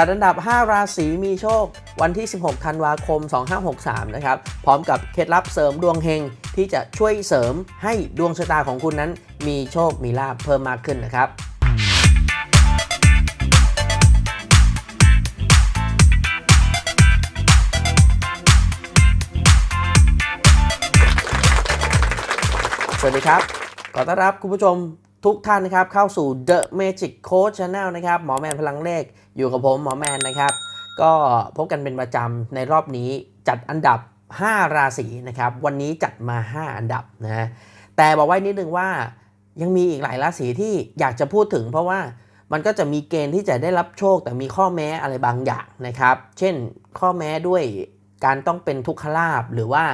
จัดอันดับ 5 ราศีมีโชค วันที่ 16 ธันวาคม 2563 นะครับ พร้อมกับเคล็ดลับเสริมดวงเฮงที่จะช่วยเสริมให้ดวงชะตาของคุณนั้น มีโชค มีลาภเพิ่มมากขึ้นนะครับสวัสดีครับ ขอต้อนรับคุณผู้ชมทุกท่านนะครับเข้าสู่ The Magic Coach Channel นะครับ หมอแมนพลังเลข อยู่กับผมหมอแมนนะครับ ก็พบกันเป็นประจำในรอบนี้จัดอันดับ 5 ราศีนะครับ วันนี้จัดมา 5 อันดับนะแต่บอกไว้นิดนึงว่ายังมีอีกหลายราศีที่อยากจะพูดถึง เพราะว่ามันก็จะมีเกณฑ์ที่จะได้รับโชค แต่มีข้อแม้อะไรบางอย่างนะครับ เช่นข้อแม้ด้วยการต้องเป็นทุกขลาบหรือว่า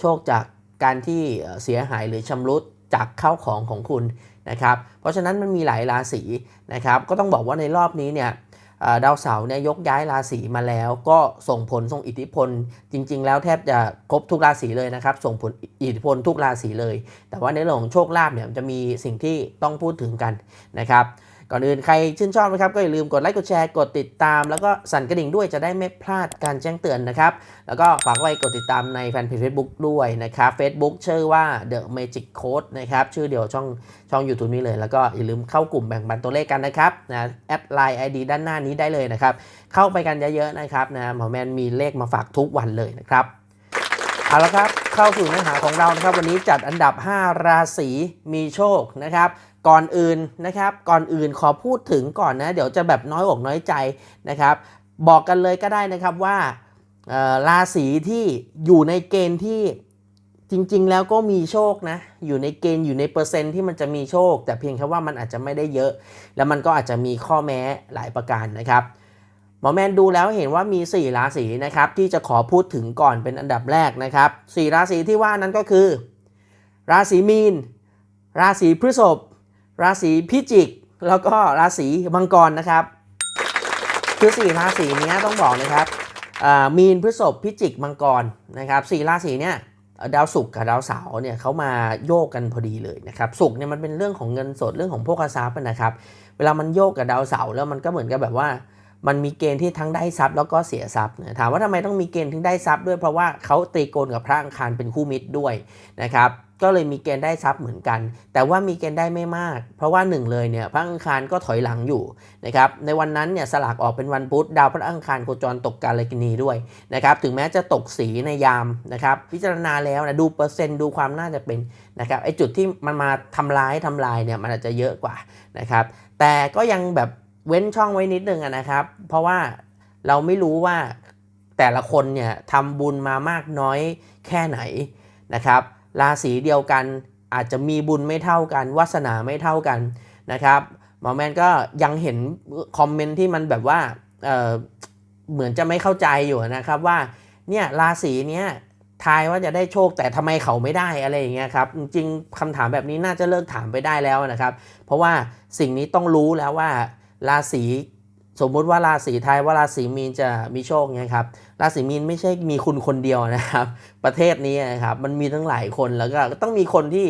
โชคจากการที่เสียหายหรือชำรุดจากข้าวของของคุณนะครับ เพราะฉะนั้นมันมีหลายราศีนะครับ ก็ต้องบอกว่าในรอบนี้เนี่ย ดาวเสาร์เนี่ยยกย้ายราศีมาแล้ว ก็ส่งผลส่งอิทธิพล จริง ๆ แล้วแทบจะครบทุกราศีเลยนะครับ ส่งผลอิทธิพลทุกราศีเลย แต่ว่าในเรื่องของโชคลาภเนี่ยมันจะมีสิ่งที่ต้องพูดถึงกันนะครับ ก่อนอื่นใครชื่นชอบนะครับก็อย่าลืมกดไลค์กดแชร์กดติดตาม แล้วก็สั่นกระดิ่งด้วยจะได้ไม่พลาดการแจ้งเตือนนะครับ แล้วก็ฝากไว้กดติดตามในแฟนเพจ Facebook ด้วยนะครับ Facebook ชื่อว่า The Magic Code นะครับชื่อเดียวช่องช่อง YouTube นี้เลย แล้วก็อย่าลืมเข้ากลุ่มแบ่งปันตัวเลขกันนะครับนะแอดไลน์ ID ด้านหน้านี้ได้เลยนะครับ เข้าไปกันเยอะๆนะครับนะหมอแมนมีเลขมาฝากทุกวันเลยนะครับเอาละครับเข้าสู่เนื้อหาของเรานะครับ วันนี้จัดอันดับ 5 ราศีมีโชคนะครับ ก่อนอื่นนะครับ ก่อนอื่นขอพูดถึงก่อนนะ เดี๋ยวจะแบบน้อยอกน้อยใจนะครับ บอกกันเลยก็ได้นะครับว่าราศีที่อยู่ในเกณฑ์ที่จริงๆ แล้วก็มีโชคนะ อยู่ในเกณฑ์อยู่ในเปอร์เซ็นต์ที่มันจะมีโชค แต่เพียงแค่ว่ามันอาจจะไม่ได้เยอะ แล้วมันก็อาจจะมีข้อแม้หลายประการนะครับหมอแมนดูแล้วเห็นว่ามี 4 ราศีนะครับที่จะขอพูดถึงก่อนเป็นอันดับแรกนะครับ4ราศีที่ว่านั้นก็คือ ราศีมีน ราศีพฤษภ ราศีพิจิก แล้วก็ราศีมังกรนะครับ คือ4ราศีนี้ต้องบอกนะครับมีนพฤษภพิจิกมังกรนะครับสี่ราศีเนี้ยดาวศุกร์กับดาวเสาร์เนี่ยเขามาโยกกันพอดีเลยนะครับศุกร์เนี่ยมันเป็นเรื่องของเงินสดเรื่องของโภคทรัพย์นะครับ เวลามันโยกกับดาวเสาร์แล้วมันก็เหมือนกับแบบว่ามันมีเกณฑ์ที่ทั้งได้ทรัพย์แล้วก็เสียทรัพย์นะถามว่าทำไมต้องมีเกณฑ์ที่ได้ทรัพย์ด้วยเพราะว่าเขาตีโกนกับพระอังคารเป็นคู่มิตรด้วยนะครับ ก็เลยมีเกณฑ์ได้ทรัพย์เหมือนกัน แต่ว่ามีเกณฑ์ได้ไม่มาก เพราะว่าหนึ่งเลยเนี่ยพระอังคารก็ถอยหลังอยู่นะครับในวันนั้นเนี่ยสลากออกเป็นวันพุธดาวพระอังคารโคจรตกกาลกินีด้วยนะครับถึงแม้จะตกสีในยามนะครับพิจารณาแล้วนะดูเปอร์เซ็นต์ดูความน่าจะเป็นนะครับไอ้จุดที่มันมาทำร้ายทำลายเนี่ยมันอาจจะเยอะกว่านะครับแต่ก็ยังแบบเว้นช่องไว้นิดนึงนะครับ เพราะว่าเราไม่รู้ว่าแต่ละคนเนี่ยทำบุญมามากน้อยแค่ไหนนะครับ ราศีเดียวกัน อาจจะมีบุญไม่เท่ากันวาสนาไม่เท่ากันนะครับหมอแมนก็ยังเห็นคอมเมนต์ที่มันแบบว่าเเหมือนจะไม่เข้าใจอยู่นะครับว่าเนี่ยราศีเนี้ยทายว่าจะได้โชคแต่ทำไมเขาไม่ได้อะไรอย่างเงี้ยครับจริงๆคำถามแบบนี้น่าจะเลิกถามไปได้แล้วนะครับ เพราะว่าสิ่งนี้ต้องรู้แล้วว่าราศี สมมุติว่าราศีไทยว่าราศีมีนจะมีโชคไงครับราศีมีนไม่ใช่มีคุณคนเดียวนะครับ ประเทศนี้นะครับมันมีทั้งหลายคนแล้วก็ต้องมีคนที่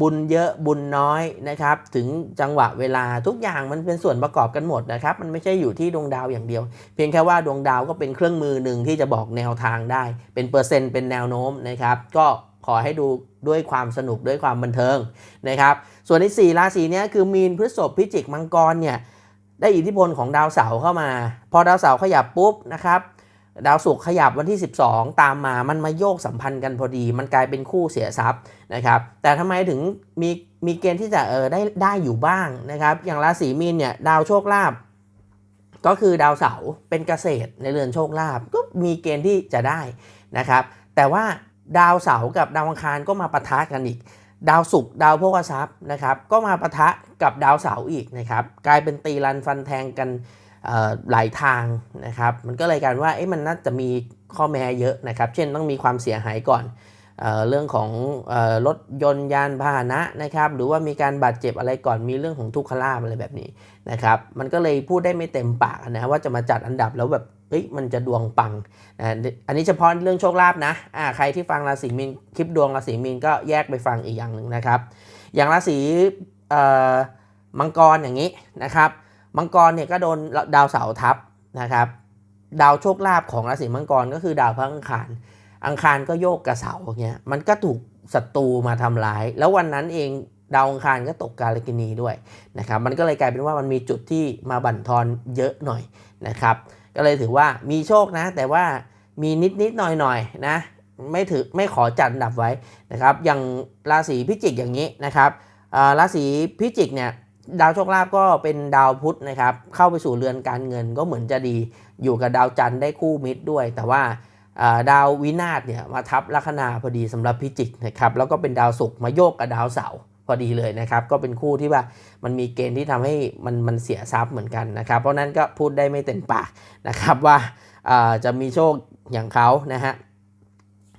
บุญเยอะบุญน้อยนะครับ ถึงจังหวะเวลาทุกอย่างมันเป็นส่วนประกอบกันหมดนะครับ มันไม่ใช่อยู่ที่ดวงดาวอย่างเดียว เพียงแค่ว่าดวงดาวก็เป็นเครื่องมือหนึ่งที่จะบอกแนวทางได้ เป็นเปอร์เซ็นต์เป็นแนวโน้มนะครับ ก็ขอให้ดูด้วยความสนุกด้วยความบันเทิงนะครับ ส่วนในสี่ราศีนี้คือมีนพฤษภพิจิกมังกรเนี่ย ได้อิทธิพลของดาวเสาร์เข้ามา พอดาวเสาร์ขยับปุ๊บนะครับ ดาวศุกร์ขยับวันที่ 12 ตามมามันมาโยกสัมพันธ์กันพอดี มันกลายเป็นคู่เสียทรัพย์นะครับ แต่ทำไมถึงมีมีเกณฑ์ที่จะเออได้ได้อยู่บ้างนะครับ อย่างราศีมีนเนี่ยดาวโชคลาภก็คือดาวเสาร์เป็นเกษตรในเรือนโชคลาภก็มีเกณฑ์ที่จะได้นะครับ แต่ว่าดาวเสาร์กับดาวอังคารก็มาปะทะกันอีก ดาวศุกร์ดาวโภคทรัพย์นะครับก็มาปะทะกับดาวเสาร์อีกนะครับกลายเป็นตีรันฟันแทงกันหลายทางนะครับมันก็เลยการว่าเอ๊ะมันน่าจะมีข้อแม้เยอะนะครับ เช่นต้องมีความเสียหายก่อน เเรื่องของรถยนต์ยานพาหนะนะครับหรือว่ามีการบาดเจ็บอะไรก่อนมีเรื่องของทุกขลาภอะไรแบบนี้นะครับมันก็เลยพูดได้ไม่เต็มปากนะว่าจะมาจัดอันดับแล้วแบบเฮ้ยมันจะดวงปังนะอันนี้เฉพาะเรื่องโชคลาภนะอ่าใครที่ฟังราศีมีนคลิปดวงราศีมีนก็แยกไปฟังอีกอย่างหนึ่งนะครับ อย่างราศีมังกรอย่างนี้นะครับมังกรเนี่ยก็โดนดาวเสาร์ทับนะครับดาวโชคลาภของราศีมังกรก็คือดาวพระอังคาร อังคารก็โยกกับเสาเงี้ยมันก็ถูกศัตรูมาทำร้าย แล้ววันนั้นเองดาวอังคารก็ตกกาลกินีด้วยนะครับมันก็เลยกลายเป็นว่ามันมีจุดที่มาบั่นทอนเยอะหน่อยนะครับก็เลยถือว่ามีโชคนะ แต่ว่ามีนิดนิดหน่อยหน่อยนะไม่ถือไม่ขอจัดอันดับไว้นะครับอย่างราศีพิจิกอย่างนี้นะครับราศีพิจิกเนี่ยดาวโชคลาภก็เป็นดาวพุธนะครับเข้าไปสู่เรือนการเงินก็เหมือนจะดีอยู่กับดาวจันทร์ได้คู่มิตรด้วย แต่ว่า ดาววินาศเนี่ยมาทับลัคนาพอดีสำหรับพิจิกนะครับแล้วก็เป็นดาวศุกร์มาโยกกับดาวเสาร์พอดีเลยนะครับ ก็เป็นคู่ที่ว่ามันมีเกณฑ์ที่ทำให้มันมันเสียทรัพย์เหมือนกันนะครับ เพราะนั้นก็พูดได้ไม่เต็มปากนะครับว่าอ่าจะมีโชคอย่างเขานะฮะ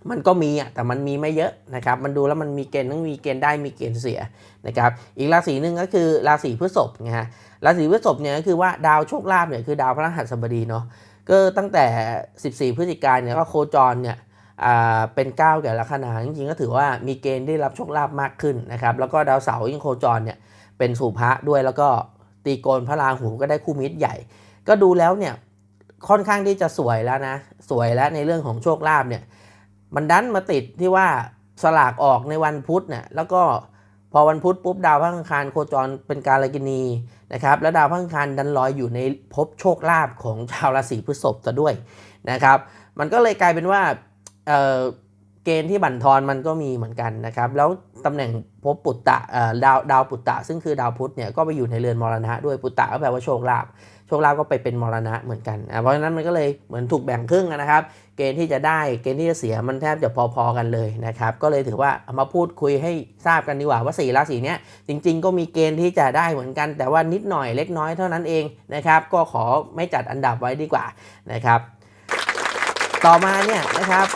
มันก็มีอะแต่มันมีไม่เยอะนะครับมันดูแล้วมันมีเกณฑ์ต้องมีเกณฑ์ได้มีเกณฑ์เสียนะครับอีกราศีหนึ่งก็คือราศีพฤษภนะฮะราศีพฤษภเนี่ยก็คือว่าดาวโชคลาภเนี่ยคือดาวพระรหัสบดีเนาะ ก็ตั้งแต่ 14 พฤศจิกายนเนี่ยก็โคจรเนี่ยอ่าเป็นก้าวแก่ลัคนาจริงๆก็ถือว่ามีเกณฑ์ได้รับโชคลาภมากขึ้นนะครับแล้วก็ดาวเสาร์ยิ่งโคจรเนี่ยเป็นสู่พระด้วยแล้วก็ตีโกนพระราหูก็ได้คู่มิตรใหญ่ ก็ดูแล้วเนี่ยค่อนข้างที่จะสวยแล้วนะ สวยแล้วในเรื่องของโชคลาภเนี่ยมันดันมาติดที่ว่าสลากออกในวันพุธเนี่ยแล้วก็ พอวันพุธปุ๊บดาวพระอังคารโคจรเป็นการลกินีนะครับแล้วดาวพระอังคารดันลอยอยู่ในภพโชคลาภของชาวราศีพฤษภซะด้วยนะครับมันก็เลยกลายเป็นว่าเเกณฑ์ที่บั่นทอนมันก็มีเหมือนกันนะครับแล้วตำแหน่งภพปุตตะดาวดาวปุตตะ ซึ่งคือดาวพุธเนี่ยก็ไปอยู่ในเรือนมรณะด้วยปุตตะก็แปลว่าโชคลาภ โชคลาภก็ไปเป็นมรณะเหมือนกันอะเพราะฉะนั้นมันก็เลยเหมือนถูกแบ่งครึ่งนะครับ เกณฑ์ที่จะได้เกณฑ์ที่จะเสียมันแทบจะพอๆกันเลยนะครับ ก็เลยถือว่าเอามาพูดคุยให้ทราบกันดีกว่าว่าสี่ราศีเนี้ยจริง ๆ ก็มีเกณฑ์ที่จะได้เหมือนกัน แต่ว่านิดหน่อยเล็กน้อยเท่านั้นเองนะครับ ก็ขอไม่จัดอันดับไว้ดีกว่านะครับ ต่อมาเนี่ยนะครับ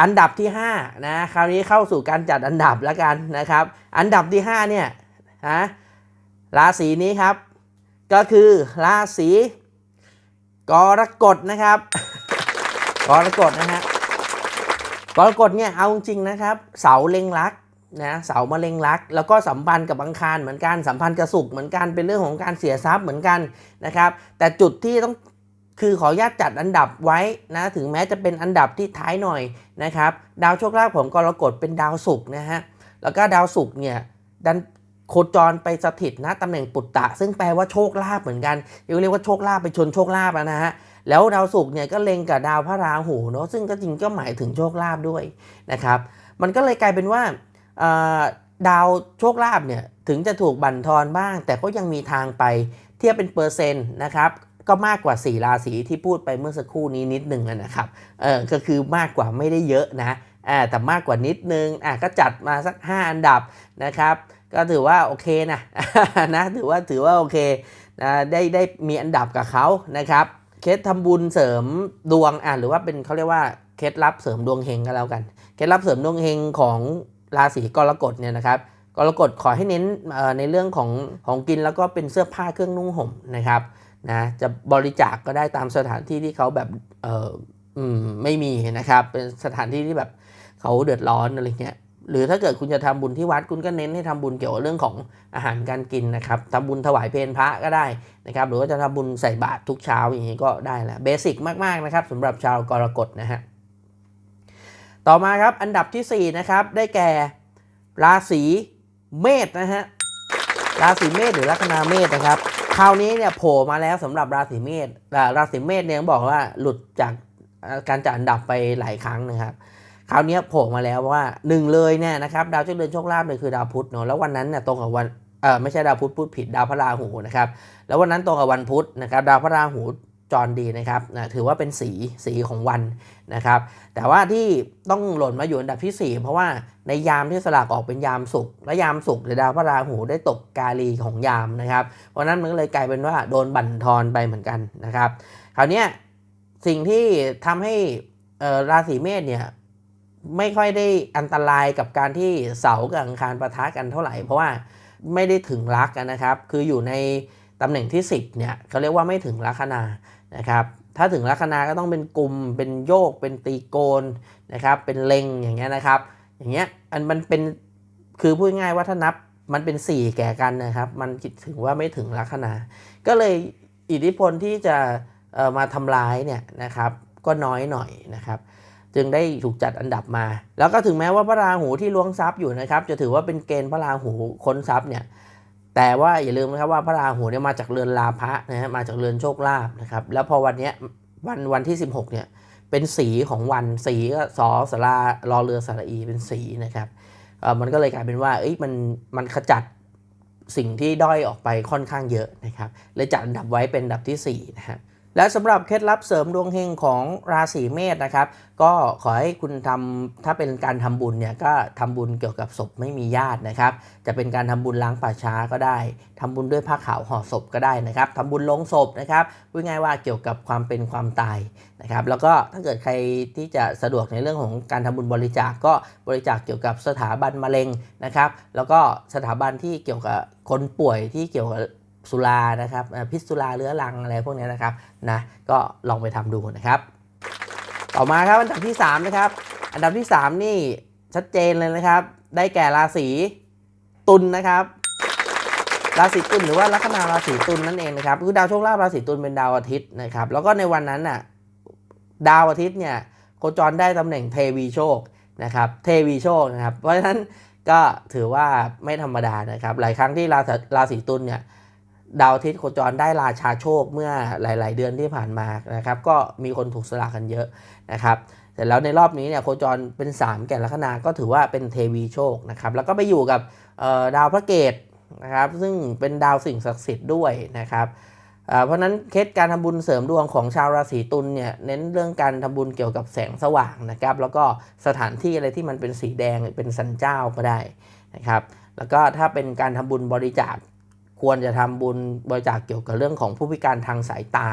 อันดับที่5นะคราวนี้เข้าสู่การจัดอันดับแล้วกันนะครับ อันดับที่5เนี่ยนะราศีนี้ครับ ก็คือราศีกรกฎนะครับกรกฎนะฮะกรกฎเนี่ยเอาจริงนะครับ เสาเล็งรักนะเสามาเล็งรัก แล้วก็สัมพันธ์กับอังคารเหมือนกันสัมพันธ์กับศุกเหมือนกันเป็นเรื่องของการเสียทรัพย์เหมือนกันนะครับ แต่จุดที่ต้องคือขออนุญาตจัดอันดับไว้นะถึงแม้จะเป็นอันดับที่ท้ายหน่อยนะครับ ดาวโชคลาภของกรกฎเป็นดาวศุกร์นะฮะแล้วก็ดาวศุกร์เนี่ยดัน โคจรไปสถิตนะตำแหน่งปุตตะ ซึ่งแปลว่าโชคลาภเหมือนกันเรียกว่าโชคลาภไปชนโชคลาภนะฮะแล้วดาวศุกร์เนี่ยก็เล็งกับดาวพระราหูเนาะซึ่งก็จริงก็หมายถึงโชคลาภด้วยนะครับมันก็เลยกลายเป็นว่าดาวโชคลาภเนี่ยถึงจะถูกบั่นทอนบ้าง แต่ก็ยังมีทางไปเทียบเป็นเปอร์เซ็นต์นะครับก็มากกว่า 4 ราศีที่พูดไปเมื่อสักครู่นี้นิดหนึ่งนะครับเออก็คือมากกว่าไม่ได้เยอะนะอ่าแต่มากกว่านิดนึงอะก็จัดมาสัก 5 อันดับนะครับ ก็ถือว่าโอเคนะนะถือว่าถือว่าโอเคนะได้ได้มีอันดับกับเขานะครับเคล็ดทำบุญเสริมดวงอะหรือว่าเป็นเขาเรียกว่าเคล็ดลับเสริมดวงเฮงก็แล้วกันเคล็ดลับเสริมดวงเฮงของราศีกรกฎเนี่ยนะครับกรกฎขอให้เน้นในเรื่องของของกินแล้วก็เป็นเสื้อผ้าเครื่องนุ่งห่มนะครับนะจะบริจาคกก็ได้ตามสถานที่ที่เขาแบบเออไม่มีนะครับเป็นสถานที่ที่แบบเขาเดือดร้อนอะไรเงี้ย หรือถ้าเกิดคุณจะทำบุญที่วัดคุณก็เน้นให้ทำบุญเกี่ยวกับเรื่องของอาหารการกินนะครับทำบุญถวายเพลพระก็ได้นะครับหรือว่าจะทำบุญใส่บาตรทุกเช้าอย่างนี้ก็ได้แหละเบสิกมากๆนะครับสำหรับชาวกรกฎนะฮะต่อมาครับอันดับทีสี่4นะครับได้แก่ราศีเมษนะฮะราศีเมษหรือลัคนาเมษนะครับคราวนี้เนี่ยโผล่มาแล้วสำหรับราศีเมษราศีเมษเนี่ยบอกว่าหลุดจากการจัดอันดับไปหลายครั้งนะครับ คราวนี้โผล่มาแล้วว่าหนึ่งเลยเนี่ยนะครับดาวเจ้าเดือนโชคลาภเลยคือดาวพุธเนาะแล้ววันนั้นเนี่ยตรงกับวันเออไม่ใช่ดาวพุธพูดผิดดาวพระราหูนะครับแล้ววันนั้นตรงกับวันพุธนะครับดาวพระราหูจรดีนะครับนะถือว่าเป็นสีสีของวันนะครับ แต่ว่าที่ต้องหล่นมาอยู่อันดับที่ 4 เพราะว่าในยามที่สลากออกเป็นยามศุกและยามศุกหรือดาวพระราหูได้ตกกาลีของยามนะครับ เพราะนั้นมันเลยกลายเป็นว่าโดนบั่นทอนไปเหมือนกันนะครับ คราวนี้สิ่งที่ทำให้ราศีเมษเนี่ย ไม่ค่อยได้อันตรายกับการที่เสากับอังคารปะทะกันเท่าไหร่ เพราะว่าไม่ได้ถึงรักกันนะครับ คืออยู่ในตำแหน่งที่ 10เนี่ยเขาเรียกว่าไม่ถึงลัคนานะครับ ถ้าถึงลัคนาก็ต้องเป็นกลุ่ม เป็นโยก เป็นตีโกนนะครับ เป็นเลงอย่างเงี้ยนะครับ อย่างเงี้ยอันมันเป็นคือพูดง่ายว่าถ้านับมันเป็น 4 แก่กันนะครับ มันคิดถึงว่าไม่ถึงลัคนา ก็เลยอิทธิพลที่จะมาทำร้ายเนี่ยนะครับ ก็น้อยหน่อยนะครับ จึงได้ถูกจัดอันดับมา แล้วก็ถึงแม้ว่าพระราหูที่ล้วงทรัพย์อยู่นะครับ จะถือว่าเป็นเกณฑ์พระราหูค้นทรัพย์เนี่ยแต่ว่าอย่าลืมนะครับว่าพระราหูเนี่ยมาจากเรือนลาภะนะฮะมาจากเรือนโชคลาภนะครับแล้วพอวันนี้วันวันที่ 16เนี่ยเป็นสีของวันสีก็สอสลารอเรือสระอีเป็นสีนะครับมันก็เลยกลายเป็นว่าเอ้ยมันมันขจัดสิ่งที่ด้อยออกไปค่อนข้างเยอะนะครับเลยจัดอันดับไว้เป็นอันดับที่สี่นะฮะ และสำหรับเคล็ดลับเสริมดวงเฮงของราศีเมษนะครับ ก็ขอให้คุณทำถ้าเป็นการทำบุญเนี่ยก็ทำบุญเกี่ยวกับศพไม่มีญาตินะครับ จะเป็นการทำบุญล้างป่าช้าก็ได้ทำบุญด้วยผ้าขาวห่อศพก็ได้นะครับทำบุญลงศพนะครับพูดง่ายๆว่าเกี่ยวกับความเป็นความตายนะครับ แล้วก็ถ้าเกิดใครที่จะสะดวกในเรื่องของการทำบุญบริจาคก็บริจาคเกี่ยวกับสถาบันมะเร็งนะครับ แล้วก็สถาบันที่เกี่ยวกับคนป่วยที่เกี่ยวกับ สุรานะครับพิษสุราเรื้อรังอะไรพวกนี้นะครับนะก็ลองไปทำดูนะครับ ต่อมาครับอันดับที่3นะครับอันดับที่ 3 นี่ชัดเจนเลยนะครับ ได้แก่ราศีตุลนะครับ ราศีตุลหรือว่าลัคนาราศีตุลนั่นเองนะครับคือดาวโชคลาภราศีตุลเป็นดาวอาทิตย์นะครับ แล้วก็ในวันนั้นน่ะดาวอาทิตย์เนี่ยโคจรได้ตำแหน่งเทวีโชคนะครับเทวีโชคนะครับ เพราะฉะนั้นก็ถือว่าไม่ธรรมดานะครับ หลายครั้งที่ราศีราศีตุลเนี่ย ดาวอาทิตย์โคจรได้ราชาโชคเมื่อหลาย ๆ เดือนที่ผ่านมานะครับ ก็มีคนถูกสลากกันเยอะนะครับแต่แล้วในรอบนี้เนี่ยโคจรเป็น 3 แก่ลัคนาก็ถือว่าเป็นเทวีโชคนะครับ แล้วก็ไปอยู่กับดาวพระเกตนะครับ ซึ่งเป็นดาวสิ่งศักดิ์สิทธิ์ด้วยนะครับเพราะฉะนั้นเคล็ดการทำบุญเสริมดวงของชาวราศีตุลเนี่ยเน้นเรื่องการทำบุญเกี่ยวกับแสงสว่างนะครับ แล้วก็สถานที่อะไรที่มันเป็นสีแดงเป็นสันเจ้าก็ได้นะครับ แล้วก็ถ้าเป็นการทำบุญบริจาค ควรจะทำบุญบริจาคเกี่ยวกับเรื่องของผู้พิการทางสายตา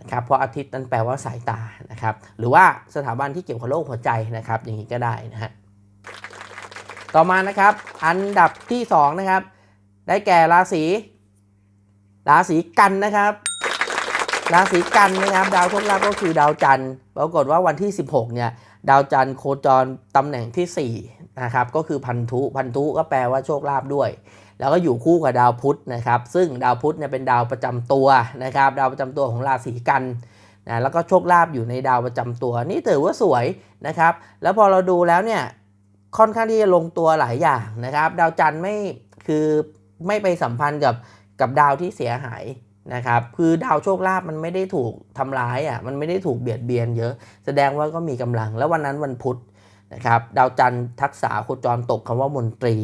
นะครับเพราะอาทิตย์นั้นแปลว่าสายตานะครับ หรือว่าสถาบันที่เกี่ยวกับโรคหัวใจนะครับ อย่างนี้ก็ได้นะฮะต่อมานะครับ อันดับที่ 2 นะครับ ได้แก่ราศีราศีกันนะครับ ราศีกันนะครับ ดาวโชคลาภก็คือดาวจันทร์ปรากฏว่าวันที่ 16 เนี่ย ดาวจันทร์โคจรตำแหน่งที่4นะครับก็คือพันธุพันธุก็แปลว่าโชคลาภด้วย แล้วก็อยู่คู่กับดาวพุธนะครับ ซึ่งดาวพุธเนี่ยเป็นดาวประจำตัวนะครับ ดาวประจำตัวของราศีกันนะแล้วก็โชคลาภอยู่ในดาวประจำตัว นี่ถือว่าสวยนะครับ แล้วพอเราดูแล้วเนี่ยค่อนข้างที่จะลงตัวหลายอย่างนะครับ ดาวจันทร์ไม่คือไม่ไปสัมพันธ์กับกับดาวที่เสียหายนะครับคือดาวโชคลาภมันไม่ได้ถูกทำร้ายอะมันไม่ได้ถูกเบียดเบียนเยอะ แสดงว่าก็มีกำลังแล้ววันนั้นวันพุธ นะครับดาวจันทร์ทักษะโคจรตกคำว่ามนตรี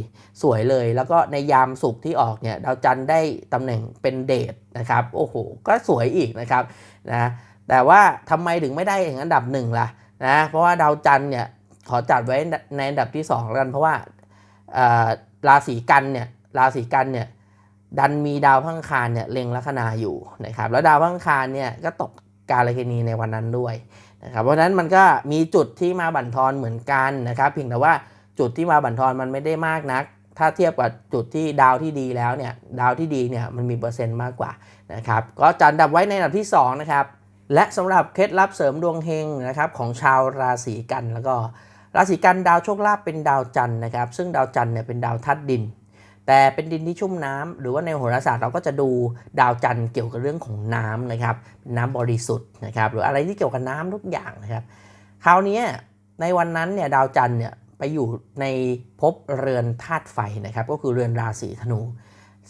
สวยเลย แล้วก็ในยามสุขที่ออกเนี่ยดาวจันทร์ได้ตำแหน่งเป็นเดทนะครับโอ้โหก็สวยอีกนะครับนะแต่ว่าทำไมถึงไม่ได้ถึงอันดับหนึ่งล่ะนะเพราะว่าดาวจันทร์เนี่ยขอจัดไว้ในอันดับที่สองแล้วกันเพราะว่าราศีกันเนี่ยราศีกันเนี่ยดันมีดาวพังคารเนี่ยเล็งลัคนาอยู่นะครับแล้วดาวพังคารเนี่ยก็ตกกาลเคณีในวันนั้นด้วย นะครับเพราะฉะนั้นมันก็มีจุดที่มาบั่นทอนเหมือนกันนะครับ เพียงแต่ว่าจุดที่มาบั่นทอนมันไม่ได้มากนัก ถ้าเทียบกับจุดที่ดาวที่ดีแล้วเนี่ยดาวที่ดีเนี่ยมันมีเปอร์เซ็นต์มากกว่านะครับก็จัดดับไว้ในอันดับที่สองนะครับ และสำหรับเคล็ดลับเสริมดวงเฮงนะครับของชาวราศีกันแล้วก็ราศีกันดาวโชคลาภเป็นดาวจันทร์นะครับ ซึ่งดาวจันทร์เนี่ยเป็นดาวธาตุดิน แต่เป็นดินที่ชุ่มน้ำหรือว่าในโหราศาสตร์เราก็จะดูดาวจันทร์เกี่ยวกับเรื่องของน้ำนะครับนน้ำบริสุทธิ์นะครับหรืออะไรที่เกี่ยวกับน้ำทุกอย่างนะครับคราวนี้ในวันนั้นเนี่ยดาวจันทร์เนี่ยไปอยู่ในภพเรือนธาตุไฟนะครับก็คือเรือนราศีธนู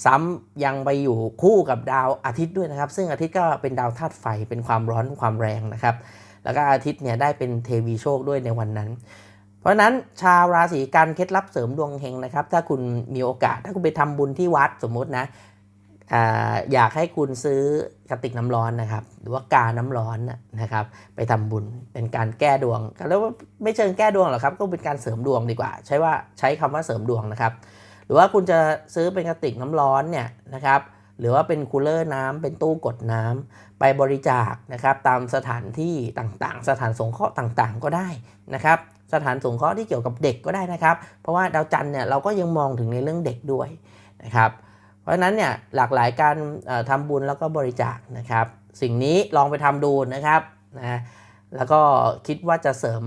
ซ้ำยังไปอยู่คู่กับดาวอาทิตย์ด้วยนะครับ ซึ่งอาทิตย์ก็เป็นดาวธาตุไฟเป็นความร้อนความแรงนะครับ แล้วก็อาทิตย์เนี่ยได้เป็นเทวีโชคด้วยในวันนั้น ราะนั้นชาวราศีกันเคล็ดลับเสริมดวงเฮงนะครับ ถ้าคุณมีโอกาส ถ้าคุณไปทำบุญที่วัดสมมตินะออยากให้คุณซื้อกระติกน้ำร้อนนะครับ หรือว่ากาน้ำร้อนนะครับ ไปทำบุญเป็นการแก้ดวงแล้วไม่เชิงแก้ดวงหรอกครับ ก็เป็นการเสริมดวงดีกว่า ใช้ว่าใช้คำว่าเสริมดวงนะครับ หรือว่าคุณจะซื้อเป็นกระติกน้ำร้อนเนี่ยนะครับ หรือว่าเป็นคูลเลอร์น้ำเป็นตู้กดน้ำไปบริจาคนะครับ ตามสถานที่ต่างๆ สถานสงเคราะห์ต่างๆ ก็ได้นะครับ สถานสงเคราะห์ที่เกี่ยวกับเด็กก็ได้นะครับ เพราะว่าดาวจันทร์เนี่ยเราก็ยังมองถึงในเรื่องเด็กด้วยนะครับ เพราะฉะนั้นเนี่ยหลากหลายการเอ่อทำบุญแล้วก็บริจาคนะครับ สิ่งนี้ลองไปทำดูนะครับนะแล้วก็คิดว่าจะเสริม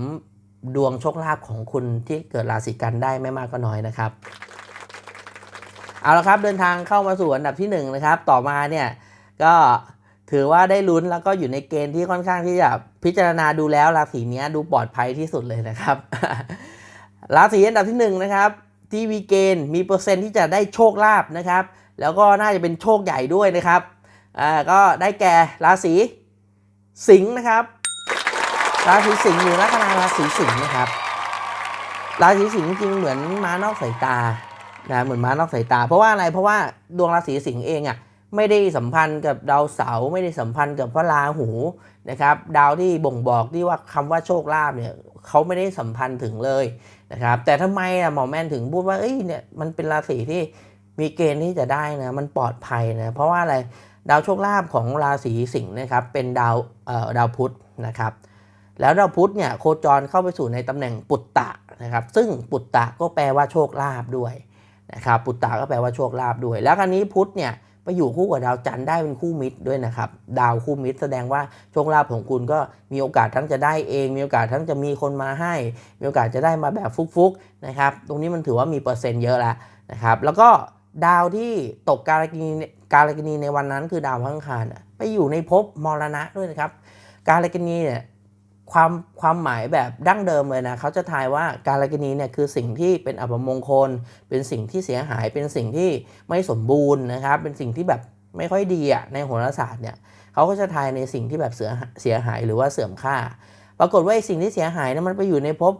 ดวงโชคลาภของคุณที่เกิดราศีกันได้ไม่มากก็น้อยนะครับเอาละครับเดินทางเข้ามาสู่อันดับที่1นะครับต่อมาเนี่ยก็ ถือว่าได้ลุ้นแล้วก็อยู่ในเกณฑ์ที่ค่อนข้างที่จะพิจารณาดูแล้วราศีนี้ดูปลอดภัยที่สุดเลยนะครับ ราศีอันดับที่หนึ่งนะครับที่มีเกณฑ์มีเปอร์เซ็นต์ที่จะได้โชคลาภนะครับ แล้วก็น่าจะเป็นโชคใหญ่ด้วยนะครับอ่าก็ได้แก่ราศีสิงห์นะครับ ราศีสิงห์อยู่ลัคนาราศีสิงห์นะครับ ราศีสิงห์จริงเหมือนม้านอกสายตานะเหมือนม้านอกสายตา เพราะว่าอะไรเพราะว่าดวงราศีสิงห์เองอะ ไม่ได้สัมพันธ์กับดาวเสาร์ไม่ได้สัมพันธ์กับพระราหูนะครับ ดาวที่บ่งบอกที่ว่าคำว่าโชคลาภเนี่ยเขาไม่ได้สัมพันธ์ถึงเลยนะครับ แต่ทำไมอะหมอแมนถึงพูดว่าเอ้ยเนี่ยมันเป็นราศีที่มีเกณฑ์ที่จะได้นะมันปลอดภัยนะเพราะว่าอะไรดาวโชคลาภของราศีสิงห์นะครับเป็นดาวเอ่อดาวพุธนะครับแล้วดาวพุธเนี่ยโคจรเข้าไปสู่ในตำแหน่งปุตตะนะครับ ซึ่งปุตตะก็แปลว่าโชคลาภด้วยนะครับปุตตะก็แปลว่าโชคลาภด้วย แล้วคราวนี้พุธเนี่ย อยู่คู่กับดาวจันทร์ได้เป็นคู่มิตรด้วยนะครับ ดาวคู่มิตรแสดงว่าโชคลาภของคุณก็มีโอกาสทั้งจะได้เอง มีโอกาสทั้งจะมีคนมาให้ มีโอกาสจะได้มาแบบฟุกๆนะครับ ตรงนี้มันถือว่ามีเปอร์เซ็นต์เยอะแล้วนะครับ แล้วก็ดาวที่ตกการกินีการกินีในวันนั้นคือดาวพระอังคารน่ะไปอยู่ในภพมรณะด้วยนะครับ การกินีเนี่ย ความความหมายแบบดั้งเดิมเลยนะเขาจะทายว่าการลกินีเนี่ยคือสิ่งที่เป็นอัปมงคล เป็นสิ่งที่เสียหาย เป็นสิ่งที่ไม่สมบูรณ์นะครับ เป็นสิ่งที่แบบไม่ค่อยดีอะในโหราศาสตร์เนี่ยเขาก็จะทายในสิ่งที่แบบเสียเสียหายหรือว่าเสื่อมค่า ปรากฏว่าไอ้สิ่งที่เสียหายนี่ยมันไปอยู่ในภพ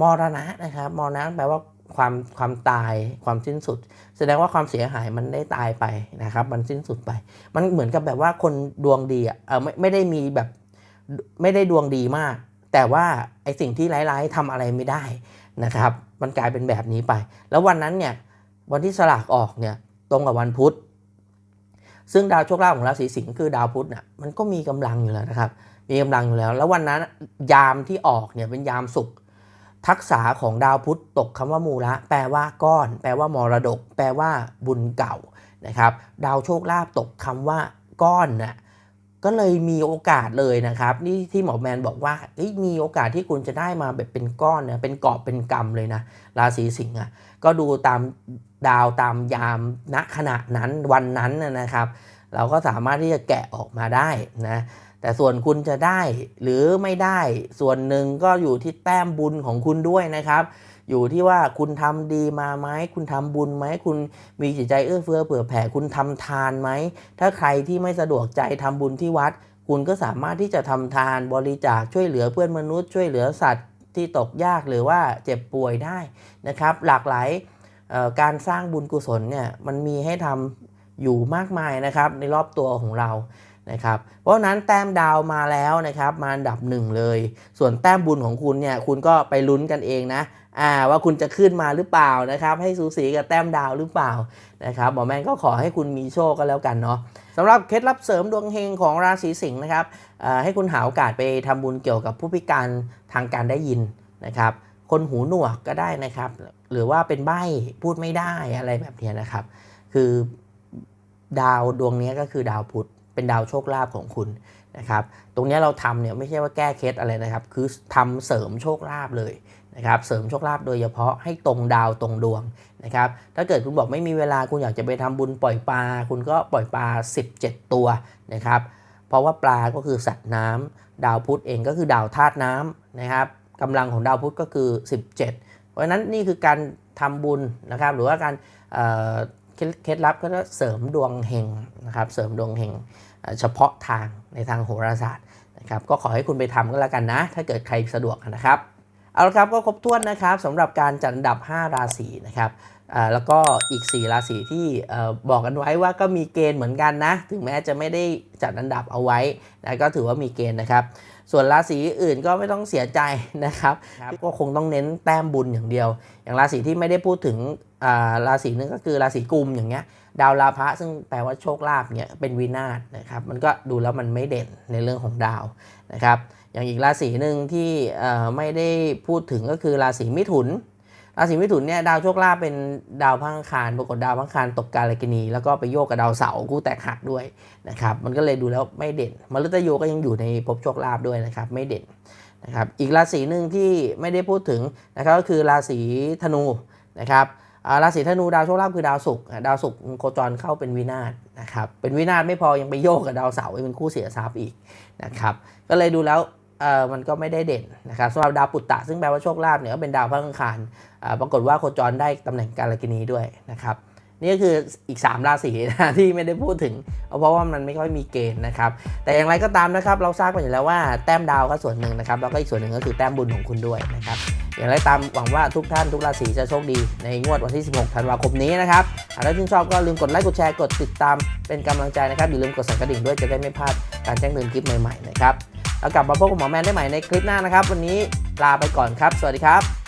มรณะนะครับมรณะแปลว่าความความตายความสิ้นสุด แสดงว่าความเสียหายมันได้ตายไปนะครับ มันสิ้นสุดไป มันเหมือนกับแบบว่าคนดวงดีอะเออไม่ไม่ได้มีแบบ ไม่ได้ดวงดีมาก แต่ว่าไอสิ่งที่ร้ายๆทำอะไรไม่ได้นะครับ มันกลายเป็นแบบนี้ไป แล้ววันนั้นเนี่ยวันที่สลากออกเนี่ยตรงกับวันพุธ ซึ่งดาวโชคลาภของราศีสิงห์คือดาวพุธน่ะมันก็มีกำลังอยู่แล้วนะครับ มีกำลังอยู่แล้ว แล้ววันนั้นยามที่ออกเนี่ยเป็นยามศุกร์ทักษะของดาวพุธตกคำว่ามูละ แปลว่าก้อน แปลว่ามรดก แปลว่าบุญเก่านะครับ ดาวโชคลาภตกคำว่าก้อนน่ะ ก็เลยมีโอกาสเลยนะครับนี่ที่หมอแมนบอกว่าเอ้ยมีโอกาสที่คุณจะได้มาแบบเป็นก้อนเนี่ยเป็นกอบเป็นกำเลยนะราศีสิงห์อะก็ดูตามดาวตามยามณขณะนั้นวันนั้นนะครับ เราก็สามารถที่จะแกะออกมาได้นะแต่ส่วนคุณจะได้หรือไม่ได้ส่วนหนึ่งก็อยู่ที่แต้มบุญของคุณด้วยนะครับ อยู่ที่ว่าคุณทำดีมาไหมคุณทำบุญไหมคุณมีจิตใจเอื้อเฟื้อเผื่อแผ่คุณทำทานไหมถ้าใครที่ไม่สะดวกใจทำบุญที่วัด คุณก็สามารถที่จะทำทานบริจาคช่วยเหลือเพื่อนมนุษย์ช่วยเหลือสัตว์ที่ตกยากหรือว่าเจ็บป่วยได้นะครับ หลากหลายการสร้างบุญกุศลเนี่ยมันมีให้ทำอยู่มากมายนะครับในรอบตัวของเรา นะครับ เพราะนั้นแต้มดาวมาแล้วนะครับมาอันดับหนึ่งเลย ส่วนแต้มบุญของคุณเนี่ยคุณก็ไปลุ้นกันเองนะอ่าว่าคุณจะขึ้นมาหรือเปล่านะครับ ให้สูสีกับแต้มดาวหรือเปล่านะครับหมอแมนก็ขอให้คุณมีโชคก็แล้วกันเนาะสำหรับเคล็ดลับเสริมดวงเฮงของราศีสิงห์นะครับให้คุณหาโอกาสไปทำบุญเกี่ยวกับผู้พิการทางการได้ยินนะครับคนหูหนวกก็ได้นะครับ หรือว่าเป็นใบ้พูดไม่ได้อะไรแบบนี้นะครับ คือดาวดวงนี้ก็คือดาวพุธ เป็นดาวโชคลาภของคุณนะครับ ตรงนี้เราทำเนี่ยไม่ใช่ว่าแก้เคล็ดอะไรนะครับ คือทำเสริมโชคลาภเลยนะครับ เสริมโชคลาภโดยเฉพาะให้ตรงดาวตรงดวงนะครับ ถ้าเกิดคุณบอกไม่มีเวลาคุณอยากจะไปทำบุญปล่อยปลา คุณก็ปล่อยปลา 17 ตัวนะครับ เพราะว่าปลาก็คือสัตว์น้ำดาวพุธเองก็คือดาวธาตุน้ำนะครับกำลังของดาวพุธก็คือ 17 เพราะฉะนั้นนี่คือการทำบุญนะครับ หรือว่าการเคล็ดเคล็ดลับก็จะเสริมดวงเฮงนะครับ เสริมดวงเฮง เฉพาะทางในทางโหราศาสตร์นะครับก็ขอให้คุณไปทำก็แล้วกันนะ ถ้าเกิดใครสะดวกนะครับ เอาละครับก็ครบถ้วนนะครับสำหรับการจัดอันดับ 5 ราศีนะครับแล้วก็อีก 4 ราศีที่บอกกันไว้ว่าก็มีเกณฑ์เหมือนกันนะ ถึงแม้จะไม่ได้จัดอันดับเอาไว้นะก็ถือว่ามีเกณฑ์นะครับ ส่วนราศีอื่นก็ไม่ต้องเสียใจนะครับก็คงต้องเน้นแต้มบุญอย่างเดียว อย่างราศีที่ไม่ได้พูดถึงอ่าราศีนึงก็คือราศีกุมอย่างเงี้ยดาวลาภะซึ่งแปลว่าโชคลาภเนี่ยเป็นวินาศนะครับมันก็ดูแล้วมันไม่เด่นในเรื่องของดาวนะครับอย่างอีกราศีหนึ่งที่เอ่อไม่ได้พูดถึงก็คือราศีมิถุน ราศีมิถุนเนี่ยดาวโชคลาภเป็นดาวพังคารปรากฏดาวพังคารตกกาลกินี แล้วก็ไปโยกกับดาวเสาร์คู่แตกหักด้วยนะครับมันก็เลยดูแล้วไม่เด่นมฤตยูก็ยังอยู่ในภพโชคลาภด้วยนะครับไม่เด่นนะครับอีกราศีหนึ่งที่ไม่ได้พูดถึงนะครับก็คือราศีธนูนะครับอ่าราศีธนูดาวโชคลาภคือดาวศุกร์ดาวศุกร์โคจรเข้าเป็นวินาศนะครับเป็นวินาศไม่พอยังไปโยกกับดาวเสาร์เป็นคู่เสียทรัพย์อีกนะครับก็เลยดูแล้ว เออมันก็ไม่ได้เด่นนะครับสำหรับดาวปุตตะซึ่งแปลว่าโชคลาภเนี่ยก็เป็นดาวพระอังคารอ่าปรากฏว่าโคจรได้ตำแหน่งการลกินีด้วยนะครับนี่ก็คืออีก 3 ราศีนะที่ไม่ได้พูดถึง เพราะว่ามันไม่ค่อยมีเกณฑ์นะครับ แต่อย่างไรก็ตามนะครับ เราทราบกันอยู่แล้วว่าแต้มดาวก็ส่วนหนึ่งนะครับ แล้วก็อีกส่วนหนึ่งก็คือแต้มบุญของคุณด้วยนะครับ อย่างไรตามหวังว่าทุกท่านทุกราศีจะโชคดีในงวดวันที่ 16 ธันวาคมนี้นะครับอ่าถ้าชื่นชอบก็ลืมกดไลค์กดแชร์กดติดตามเป็นกำลังใจนะครับอย่าลืมกดสั่นกระดิ่งด้วยจะได้ไม่พลาดการแจ้งเตือนคลิปใหม่ๆนะครับ แล้วกลับมาพบกับหมอแมนได้ใหม่ในคลิปหน้านะครับ วันนี้ลาไปก่อนครับ สวัสดีครับ